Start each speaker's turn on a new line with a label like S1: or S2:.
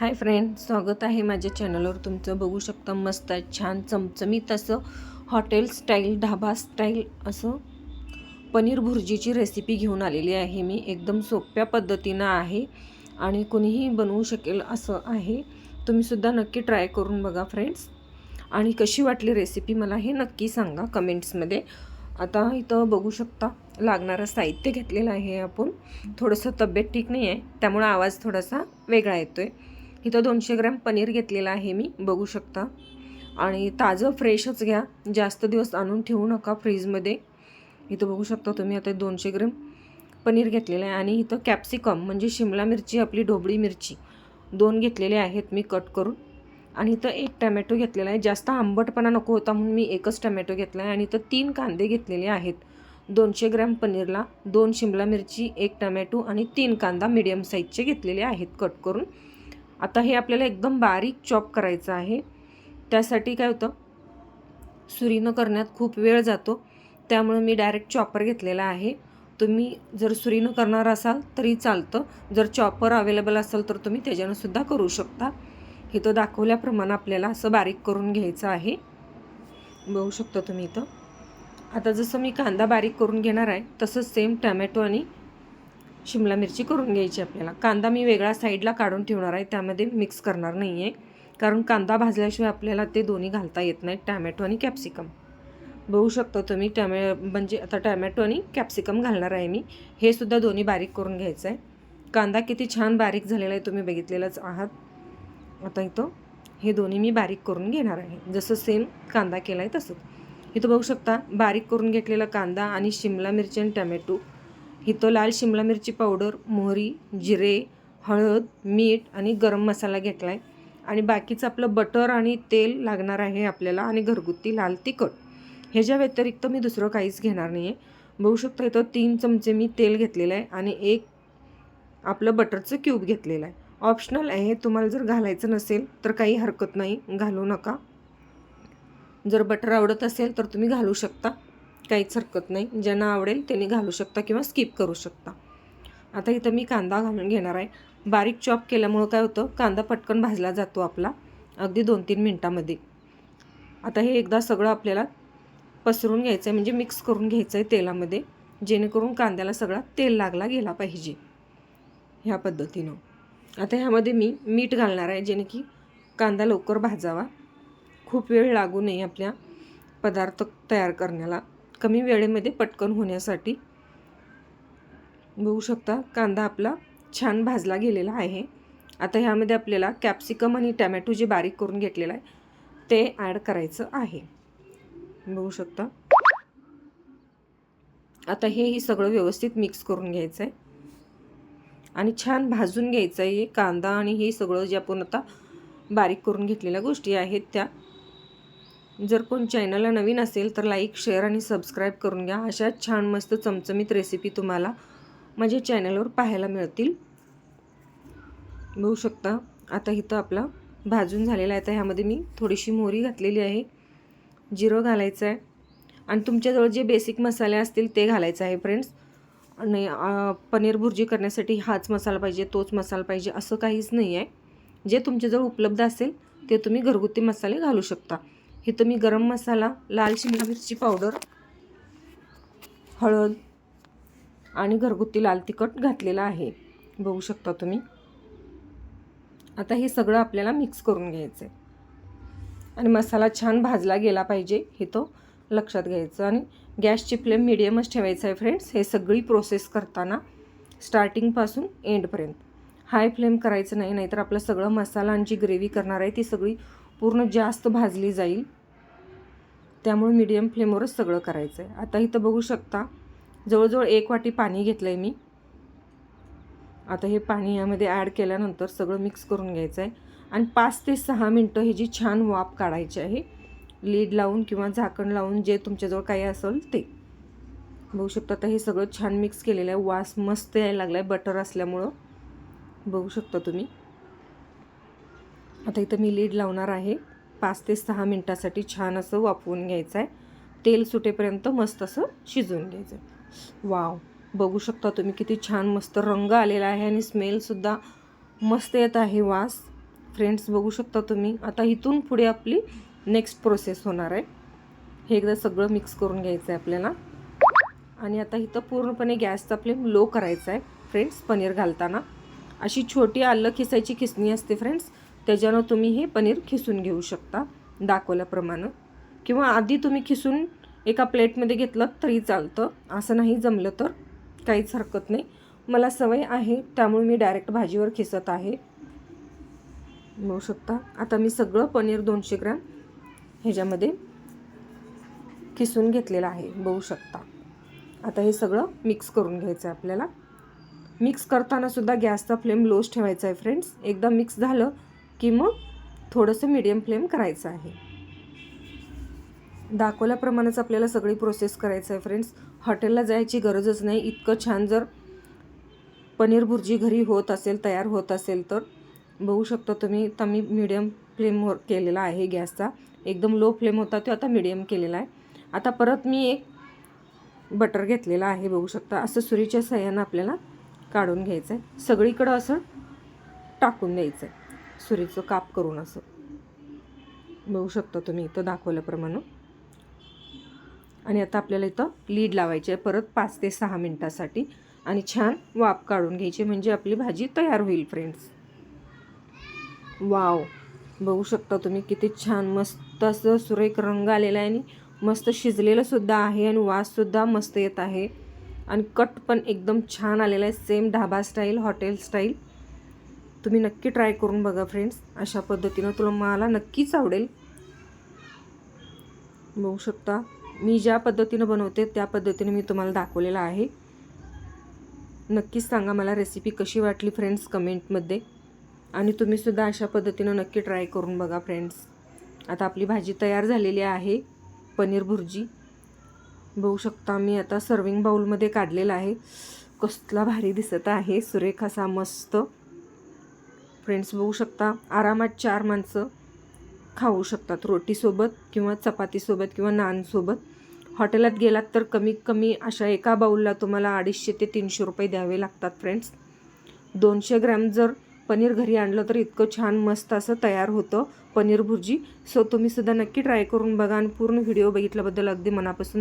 S1: Hi friend स्वागत आहे माझ्या चॅनलवर. तुमचं बघू शकता मस्त आहे छान चमचमीत असं हॉटेल स्टाईल ढाबा स्टाईल असं पनीर भुर्जीची रेसिपी घेऊन आलेली आहे मी. एकदम सोप्या पद्धतीनं आहे आणि कुणीही बनवू शकेल असं आहे. तुम्हीसुद्धा नक्की ट्राय करून बघा फ्रेंड्स. आणि कशी वाटली रेसिपी मला हे नक्की सांगा कमेंट्समध्ये आता इथं बघू शकता लागणारं साहित्य घेतलेलं आहे आपण. थोडंसं तब्येत ठीक नाही आहे त्यामुळं आवाज थोडासा वेगळा येतो आहे इथं दोनशे ग्रॅम पनीर घेतलेलं आहे मी बघू शकता. आणि ताजं फ्रेशच घ्या जास्त दिवस आणून ठेवू नका फ्रीजमध्ये. इथं बघू शकता तुम्ही आता दोनशे ग्रॅम पनीर घेतलेलं आहे. आणि इथं कॅप्सिकम म्हणजे शिमला मिरची आपली ढोबळी मिरची दोन घेतलेले आहेत मी कट करून. आणि इथं एक टमॅटो घेतलेला आहे. जास्त आंबटपणा नको होता म्हणून मी एकच टमॅटो घेतला आहे. आणि इथं तीन कांदे घेतलेले आहेत. दोनशे ग्रॅम पनीरला दोन शिमला मिरची एक टमॅटो आणि तीन कांदा मिडियम साईजचे घेतलेले आहेत कट करून. आता हे आपल्याला एकदम बारीक चॉप करायचं आहे. त्यासाठी काय होतं? सुरीनं करण्यात खूप वेळ जातो. त्यामुळं मी डायरेक्ट चॉपर घेतलेला आहे. तुम्ही जर सुरीनं करणार असाल तरी चालतं. जर चॉपर अवेलेबल असेल तर तुम्ही त्याच्यानंसुद्धा करू शकता. इथं दाखवल्याप्रमाणे आपल्याला असं बारीक करून घ्यायचं आहे. बघू शकता तुम्ही इथं. आता जसं मी कांदा बारीक करून घेणार आहे तसंच सेम टॅमॅटो आणि शिमला मिरची करून घ्यायची आपल्याला. कांदा मी वेगळा साईडला काढून ठेवणार आहे त्यामध्ये मिक्स करणार नाही आहे कारण कांदा भाजल्याशिवाय आपल्याला ते दोन्ही घालता येत नाही टॅमॅटो आणि कॅप्सिकम. बघू शकता तुम्ही टॅमॅ म्हणजे आता टॅमॅटो आणि कॅप्सिकम घालणार आहे मी. हे सुद्धा दोन्ही बारीक करून घ्यायचं आहे. कांदा किती छान बारीक झालेला आहे तुम्ही बघितलेलंच आहात. आता इथं हे दोन्ही मी बारीक करून घेणार आहे. जसं सेम कांदा केला आहे तसं इथं बघू शकता बारीक करून घेतलेला कांदा आणि शिमला मिरची आणि टमॅटो इथं लाल शिमला मिरची पावडर मोहरी जिरे हळद मीठ आणि गरम मसाला घेतला आहे आणि बाकीचं आपलं बटर आणि तेल लागणार आहे आपल्याला आणि घरगुती लाल तिखट. ह्याच्या व्यतिरिक्त मी दुसरं काहीच घेणार नाही आहे बघू शकता इथं तीन चमचे मी तेल घेतलेलं आहे आणि एक आपलं बटरचं क्यूब घेतलेलं आहे. ऑप्शनल आहे तुम्हाला जर घालायचं नसेल तर काही हरकत नाही घालू नका. जर बटर आवडत असेल तर तुम्ही घालू शकता. काहीच हरकत नाही. ज्यांना आवडेल त्यांनी घालू शकता किंवा स्किप करू शकता. आता इथं मी कांदा घालून घेणार आहे. बारीक चॉप केल्यामुळं काय होतं? कांदा पटकन भाजला जातो आपला. अगदी दोन तीन मिनटामध्ये. आता हे एकदा सगळं आपल्याला पसरून घ्यायचं आहे म्हणजे मिक्स करून घ्यायचं आहे तेलामध्ये जेणेकरून कांद्याला सगळा तेल लागला गेला पाहिजे. ह्या पद्धतीनं. आता ह्यामध्ये मी मीठ घालणार आहे जेणे की कांदा लवकर भाजावा. खूप वेळ लागू नये आपल्या पदार्थ तयार करण्याला. कमी वेळेमध्ये पटकन होण्यासाठी. बघू शकता कांदा आपला छान भाजला गेलेला आहे. आता ह्यामध्ये आपल्याला कॅप्सिकम आणि टॅमॅटो जे बारीक करून घेतलेलं आहे ते ॲड करायचं आहे. बघू शकता. आता हेही सगळं व्यवस्थित मिक्स करून घ्यायचं आहे आणि छान भाजून घ्यायचं आहे कांदा आणि हे सगळं जे आपण आता बारीक करून घेतलेल्या गोष्टी आहेत त्या. जर कोण चॅनलला नवीन असेल तर लाईक शेअर आणि सबस्क्राईब करून घ्या. अशा छान मस्त चमचमीत रेसिपी तुम्हाला माझ्या चॅनलवर पाहायला मिळतील. बघू शकता आता इथं आपला भाजून झालेला आहे. तर ह्यामध्ये मी थोडीशी मोहरी घातलेली आहे. जिरं घालायचं आहे. आणि तुमच्याजवळ जे बेसिक मसाले असतील ते घालायचं आहे फ्रेंड्स आणि पनीर भुर्जी करण्यासाठी हाच मसाला पाहिजे तोच मसाला पाहिजे असं काहीच नाही आहे जे तुमच्याजवळ उपलब्ध असेल ते तुम्ही घरगुती मसाले घालू शकता. इथं मी गरम मसाला लाल शिमला मिरची पावडर हळद आणि घरगुती लाल तिखट घातलेलं आहे. बघू शकता तुम्ही. आता हे सगळं आपल्याला मिक्स करून घ्यायचं आहे आणि मसाला छान भाजला गेला पाहिजे हे तो लक्षात घ्यायचं. आणि गॅसची फ्लेम मिडियमच ठेवायचं आहे फ्रेंड्स हे सगळी प्रोसेस करताना स्टार्टिंगपासून एंडपर्यंत हाय फ्लेम करायचं नाही नाहीतर आपलं सगळं मसाला आणि जी ग्रेव्ही करणार आहे ती सगळी पूर्ण जास्त भाजली जाईल. त्यामुळे मीडियम फ्लेमवरच सगळं करायचं आहे आता इथं बघू शकता जवळजवळ एक वाटी पाणी घेतलं आहे मी. आता हे पाणी यामध्ये ॲड केल्यानंतर सगळं मिक्स करून घ्यायचं आहे आणि पाच ते सहा मिनटं ही जी छान वाफ काढायची आहे. लीड लावून किंवा झाकण लावून जे तुमच्याजवळ काही असेल ते. बघू शकता आता हे सगळं छान मिक्स केलेलं आहे. वास मस्त यायला लागला आहे बटर असल्यामुळं. बघू शकता तुम्ही. आता इथं मी लीड लावणार आहे. पाच ते सहा मिनटासाठी छान असं वाफवून घ्यायचं आहे तेल सुटेपर्यंत मस्त असं शिजवून घ्यायचं आहे वाव. बघू शकता तुम्ही किती छान मस्त रंग आलेला आहे आणि स्मेलसुद्धा मस्त येत आहे वास. फ्रेंड्स बघू शकता तुम्ही. आता इथून पुढे आपली नेक्स्ट प्रोसेस होणार आहे. हे एकदा सगळं मिक्स करून घ्यायचं आहे आपल्याला. आणि आता इथं पूर्णपणे गॅसचा फ्लेम लो करायचा आहे फ्रेंड्स पनीर घालताना. अशी छोटी आलं खिसायची खिसणी असते फ्रेंड्स त्याच्यानं तुम्ही हे पनीर खिसून घेऊ शकता दाखवल्याप्रमाणे. किंवा आधी तुम्ही खिसून एका प्लेटमध्ये घेतलं तरी चालतं. असं नाही जमलं तर काहीच हरकत नाही. मला सवय आहे त्यामुळे मी डायरेक्ट भाजीवर खिसत आहे. बघू शकता. आता मी सगळं पनीर दोनशे ग्रॅम ह्याच्यामध्ये खिसून घेतलेलं आहे. बघू शकता. आता हे सगळं मिक्स करून घ्यायचं आहे आपल्याला. मिक्स करताना सुद्धा गॅसचा फ्लेम लोच ठेवायचा आहे फ्रेंड्स एकदा मिक्स झालं की मग थोडंसं मीडियम फ्लेम करायचं आहे. दाखवल्याप्रमाणेच आपल्याला सगळी प्रोसेस करायचं आहे फ्रेंड्स हॉटेलला जायची गरजच नाही. इतकं छान जर पनीर भुर्जी घरी होत असेल तयार होत असेल तर. बघू शकता तुम्ही तर मी मीडियम फ्लेमवर केलेला आहे गॅसचा. एकदम लो फ्लेम होता तो आता मीडियम केलेला आहे. आता परत मी एक बटर घेतलेला आहे बघू शकता. असं सुरीच्या सहाय्यानं आपल्याला काढून घ्यायचं आहे सगळीकडं असं टाकून द्यायचं आहे सुरीचं काप करून असं. बघू शकता तुम्ही इथं दाखवल्याप्रमाणे. आणि आता आपल्याला इथं लीड लावायची आहे. परत पाच ते सहा मिनटासाठी. आणि छान वाफ काढून घ्यायची म्हणजे आपली भाजी तयार होईल फ्रेंड्स वाव बघू शकता तुम्ही किती छान मस्त असं सुरेख रंग आलेला आहे आणि मस्त शिजलेलंसुद्धा आहे आणि वाससुद्धा मस्त येत आहे. आणि कट पण एकदम छान आलेला आहे. Same dhaba style hotel style तुम्ही नक्की ट्राय करून बघा फ्रेंड्स अशा पद्धतीनं तुला मला नक्कीच आवडेल. बघू शकता. मी ज्या पद्धतीनं बनवते त्या पद्धतीने मी तुम्हाला दाखवलेलं आहे. नक्कीच सांगा मला रेसिपी कशी वाटली फ्रेंड्स कमेंटमध्ये आणि तुम्हीसुद्धा अशा पद्धतीनं नक्की ट्राय करून बघा फ्रेंड्स आता आपली भाजी तयार झालेली आहे पनीर भुर्जी. बघू शकता मी आता सर्विंग बाऊलमध्ये काढलेला आहे. कसला भारी दिसत आहे. सुरेख असा मस्त. फ्रेंड्स बघू शकता आरामात चार माणसं खाऊ शकतात रोटीसोबत किंवा चपातीसोबत किंवा नानसोबत. हॉटेलात गेलात तर कमीत कमी अशा एका बाऊलला तुम्हाला अडीचशे ते तीनशे रुपये द्यावे लागतात फ्रेंड्स दोनशे ग्रॅम जर पनीर घरी आणलं तर इतकं छान मस्त असं तयार होतं पनीर भुर्जी. सो तुम्ही सुद्धा नक्की ट्राय करून बघा आणि पूर्ण व्हिडिओ बघितल्याबद्दल अगदी मनापासून